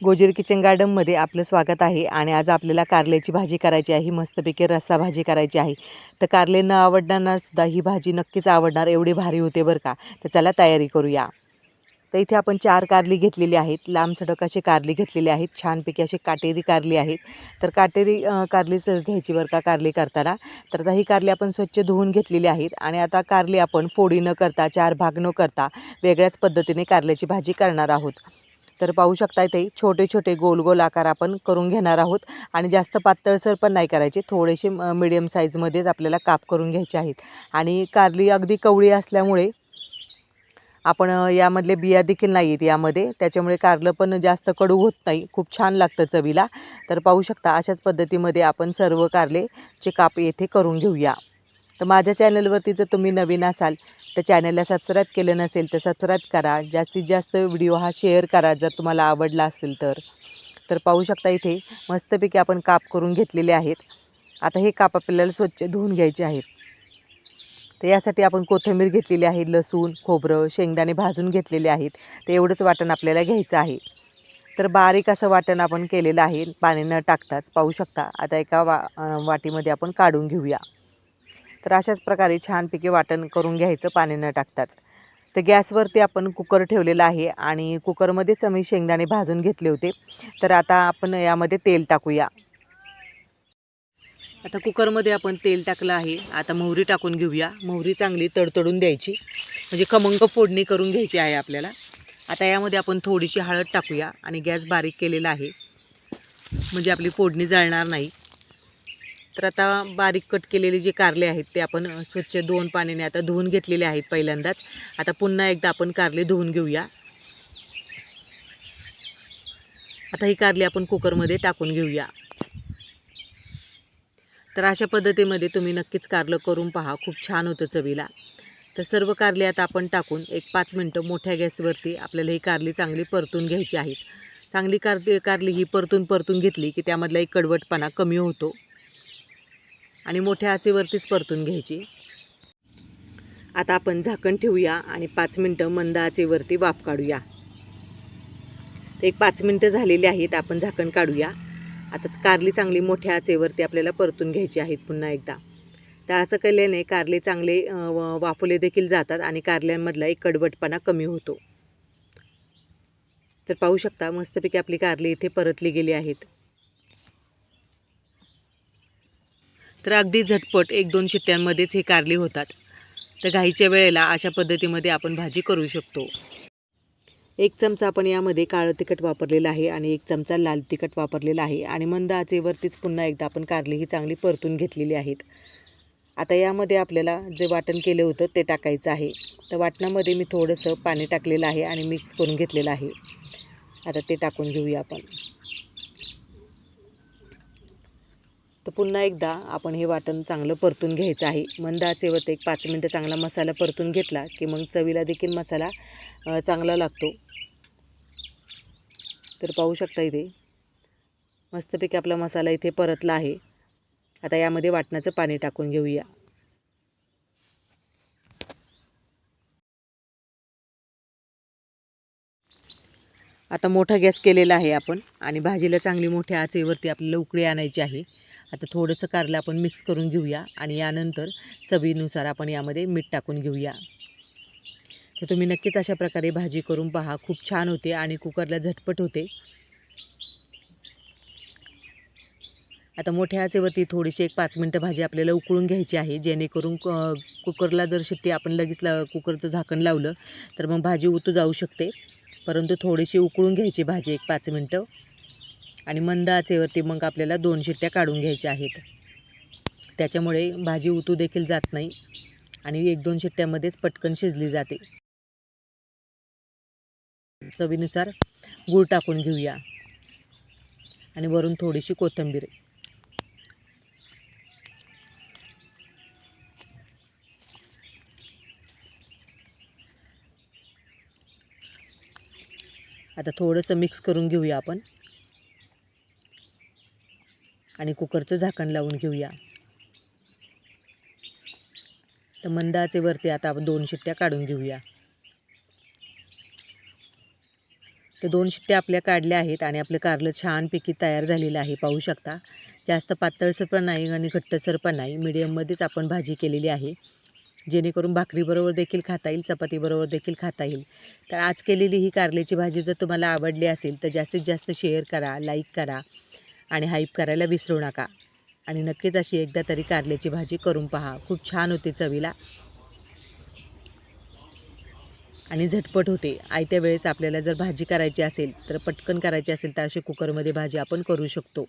गोजीर kitchen गार्डनमध्ये आपलं स्वागत आहे आणि आज आपल्याला कारल्याची भाजी करायची आहे. मस्तपैकी रस्सा भाजी करायची आहे. तर कारले न आवडणारसुद्धा ही भाजी नक्कीच आवडणार एवढी भारी होते बरं का. तर चला तयारी करूया. तर इथे आपण चार कारली घेतलेली आहेत. लांब सडक अशी कारली घेतलेली आहेत. छानपैकी अशी काटेरी कारली आहेत. तर काटेरी कारलीच घ्यायची बरं का कारली करताना. तर आता ही कारली आपण स्वच्छ धुवून घेतलेली आहेत आणि आता कारली आपण फोडी न करता चार भाग न करता वेगळ्याच पद्धतीने कारल्याची भाजी करणार आहोत. तर पाहू शकता इथे छोटे छोटे गोल गोल आकार आपण करून घेणार आहोत. आणि जास्त पातळसर पण नाही करायचे. थोडेसे मिडियम साईजमध्येच आपल्याला काप करून घ्यायचे आहेत. आणि कारली अगदी कवळी असल्यामुळे आपण यामधले बिया देखील नाही आहेत यामध्ये. त्याच्यामुळे कारलं पण जास्त कडू होत नाही. खूप छान लागतं चवीला. तर पाहू शकता अशाच पद्धतीमध्ये आपण सर्व कारलेचे काप येथे करून घेऊया. तर माझ्या चॅनलवरती जर तुम्ही नवीन असाल तर चॅनलला सबस्क्राईब केलं नसेल तर सबस्क्राईब करा. जास्तीत जास्त व्हिडिओ हा शेअर करा जर तुम्हाला आवडला असेल तर. तर पाहू शकता इथे मस्तपैकी आपण काप करून घेतलेले आहेत. आता हे काप आपल्याला स्वच्छ धुवून घ्यायचे आहेत. तर यासाठी आपण कोथिंबीर घेतलेली आहे लसूण खोबरं शेंगदाणे भाजून घेतलेले आहेत. तर एवढंच वाटण आपल्याला घ्यायचं आहे. तर बारीक असं वाटण आपण केलेलं आहे पाणी न टाकताच. पाहू शकता आता एका वा वाटीमध्ये आपण काढून घेऊया. तर अशाच प्रकारे छानपैकी वाटण करून घ्यायचं पाणी न टाकताच. तर गॅसवरती आपण कुकर ठेवलेला आहे आणि कुकरमध्येच आम्ही शेंगदाणे भाजून घेतले होते. तर आता आपण यामध्ये तेल टाकूया. आता कुकरमध्ये आपण तेल टाकलं आहे. आता मोहरी टाकून घेऊया. मोहरी चांगली तडतडून द्यायची. म्हणजे खमंग फोडणी करून घ्यायची आहे आपल्याला. आता यामध्ये आपण थोडीशी हळद टाकूया आणि गॅस बारीक केलेला आहे. म्हणजे आपली फोडणी जळणार नाही. तर आता बारीक कट केलेले जे कारले आहेत ते आपण स्वच्छ दोन पाण्याने आता धुवून घेतलेले आहेत पहिल्यांदाच. आता पुन्हा एकदा आपण कारले धुवून घेऊया. आता ही कारली आपण कुकरमध्ये टाकून घेऊया. तर अशा पद्धतीमध्ये तुम्ही नक्कीच कारलं करून पहा खूप छान होतं चवीला. तर सर्व कारली आता आपण टाकून एक पाच मिनटं मोठ्या गॅसवरती आपल्याला ही कारली चांगली परतून घ्यायची आहेत. चांगली कारली कारली ही परतून परतून घेतली की त्यामधला एक कडवटपणा कमी होतो. आणि मोठ्या आचेवरतीच परतून घ्यायची. आता आपण झाकण ठेवूया आणि पाच मिनटं मंद आचेवरती वाफ काढूया. एक पाच मिनटं झालेली आहेत आपण झाकण काढूया. आता कारली चांगली मोठ्या आचेवरती आपल्याला परतून घ्यायची आहेत पुन्हा एकदा. तर असं केल्याने कारले चांगले व- वाफवले देखील जातात आणि कारल्यांमधला एक कडवटपणा कमी होतो. तर पाहू शकता मस्तपैकी आपली कारली इथे परतली गेली आहेत. तर अगदी झटपट एक दोन शिट्ट्यांमध्येच हे कारली होतात. तर घाईच्या वेळेला अशा पद्धतीमध्ये आपण भाजी करू शकतो. एक चमचा आपण यामध्ये काळं तिखट वापरलेलं आहे आणि एक चमचा लाल तिखट वापरलेला आहे आणि मंद आचेवरतीच पुन्हा एकदा आपण कारली ही चांगली परतून घेतलेली आहेत. आता यामध्ये आपल्याला जे वाटण केलं होतं ते टाकायचं आहे. तर वाटणामध्ये मी थोडंसं पाणी टाकलेलं आहे आणि मिक्स करून घेतलेलं आहे. आता ते टाकून घेऊया आपण. तर पुन्हा एकदा आपण हे वाटण चांगलं परतून घ्यायचं आहे. मंद आचेवरती एक पाच मिनटं चांगला मसाला परतून घेतला की मग चवीला देखील मसाला चांगला लागतो. तर पाहू शकता इथे मस्तपैकी आपला मसाला इथे परतला आहे. आता यामध्ये वाटणाचं पाणी टाकून घेऊया. आता मोठा गॅस केलेला आहे आपण आणि भाजीला चांगली मोठ्या आचेवरती आपल्याला उकळी आणायची आहे. आता थोडंसं कारलं आपण मिक्स करून घेऊया आणि यानंतर चवीनुसार आपण यामध्ये मीठ टाकून घेऊया. तर तुम्ही नक्कीच अशा प्रकारे भाजी करून पहा. खूप छान होते आणि कुकरला झटपट होते. आता मोठ्या आचेवरती थोडीशी एक पाच मिनटं भाजी आपल्याला उकळून घ्यायची आहे. जेणेकरून क- कुकरला जर शिट्टी आपण लगेच ला कुकरचं झाकण लावलं तर मग भाजी उतू जाऊ शकते. परंतु थोडीशी उकळून घ्यायची भाजी एक पाच मिनटं. आणि मंद आचेवरती मग आपल्याला दोन शिट्ट्या काढून घ्यायच्या आहेत. त्याच्यामुळे भाजी उतू देखील जात नाही आणि एक दोन शिट्ट्यामध्येच पटकन शिजली जाते. चवीनुसार गूळ टाकून घेऊया. आणि वरून थोडीशी कोथिंबीर. आता थोडंसं मिक्स करून घेऊया आपण. आणि कुकरचं झाकण लावून घेऊया. तर मंदाचे वरती आता आपण दोन शिट्ट्या काढून घेऊया. तर दोन शिट्ट्या आपल्या काढल्या आहेत आणि आपलं कारलं छानपैकी तयार झालेलं आहे पाहू शकता. जास्त पातळसर पण नाही आणि घट्टसर पण नाही. मिडियममध्येच आपण भाजी केलेली आहे. जेणेकरून भाकरीबरोबर देखील खाता येईल चपातीबरोबर देखील खाता येईल. तर आज केलेली ही कारल्याची भाजी जर तुम्हाला आवडली असेल तर जास्तीत जास्त शेअर करा लाईक करा. आणि हाईप करायला विसरू नका. आणि नक्कीच अशी एकदा तरी कारल्याची भाजी करून पहा. खूप छान होते चवीला. आणि झटपट होते. आयत्या वेळेस आपल्याला जर भाजी करायची असेल तर पटकन करायची असेल तर अशी कुकरमध्ये भाजी आपण करू शकतो.